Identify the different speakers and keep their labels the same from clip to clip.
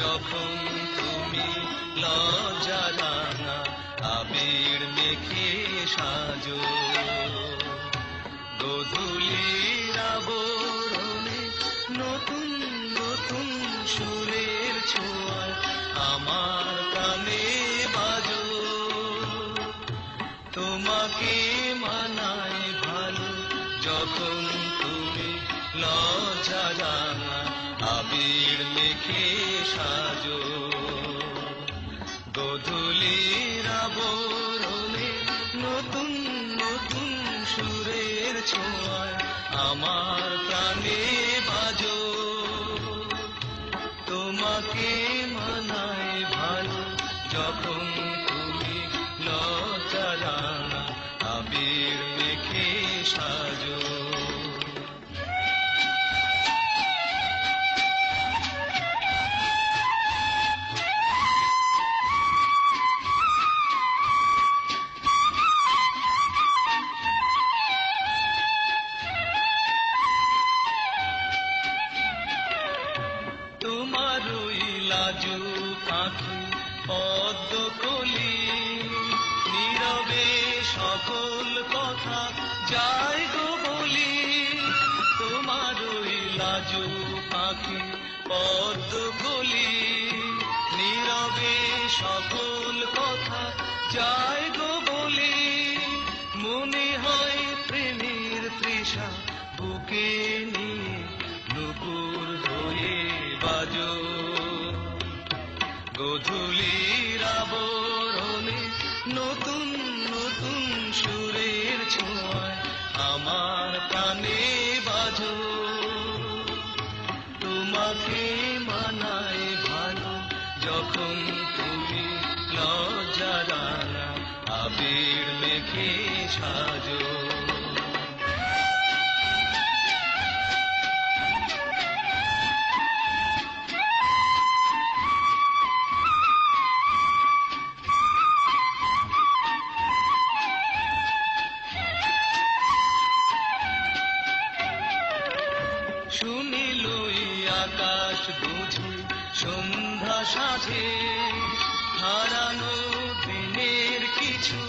Speaker 1: যখন তুমি লজ্জা রাঙা আবির মেখে সাজো। গধূলির আবরণে নতুন নতুন সুরের ছোঁয়ায় আমার কানে বাজো। তোমাকে মানায় ভালো যখন তুমি লজ্জা জানা, আবির মেখে সাজো। গধূলির আবরণে নতুন নতুন সুরের ছোঁয়ায় আমার প্রাণে বাজো। তোমাকে মানায় ভালো, যখন তুমি লজ্জা জানা, আবির মেখে সাজো। তোমার লাজু পাখি পদ্ম কলি নীরবে সকল কথা যায় গো বলি। তোমার ওই লাজু পাখি পদ্ম কলি নীরবে সকল কথা যায় গো বলি। মনে হয় প্রেমের তৃষা বুকে নিয়ে নুপুর হয়ে বাজো। গধূলির আবরণে নতুন নতুন সুরের ছোঁয়ায় আমার প্রাণে বাজো। তোমাকে মানায় ভালো যখন তুমি লজ্জা রানা আবির মেখে সাজো। আকাশ বুঝি সন্ধ্যা সাজে হারানো দিনের কিছু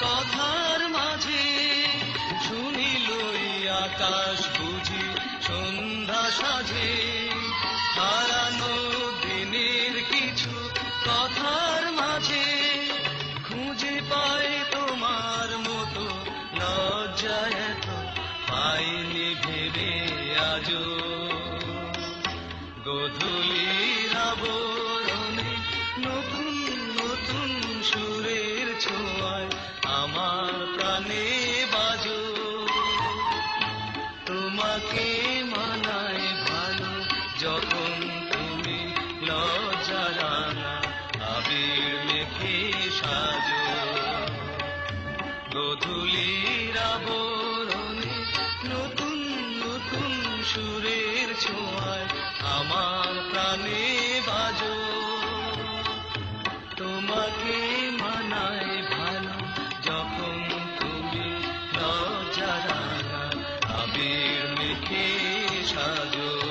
Speaker 1: কথার মাঝে। শুনিল আকাশ বুঝি সন্ধ্যা সাজে হারানো দিনের কিছু কথার মাঝে। খুঁজে পায় তোমার মতো, লজ্জা এত পাইনি ভেবে আজো গধূলির আবরণে নতুন নতুন সুরের আমার তোমাকে মানায় ভালো যখন তুমি সাজো। নতুন নতুন ছোঁয়ায় আমার প্রাণে বাজো। তোমাকে মানায় ভালো যখন তুমি লজ্জারা আবির মেখে সাজো।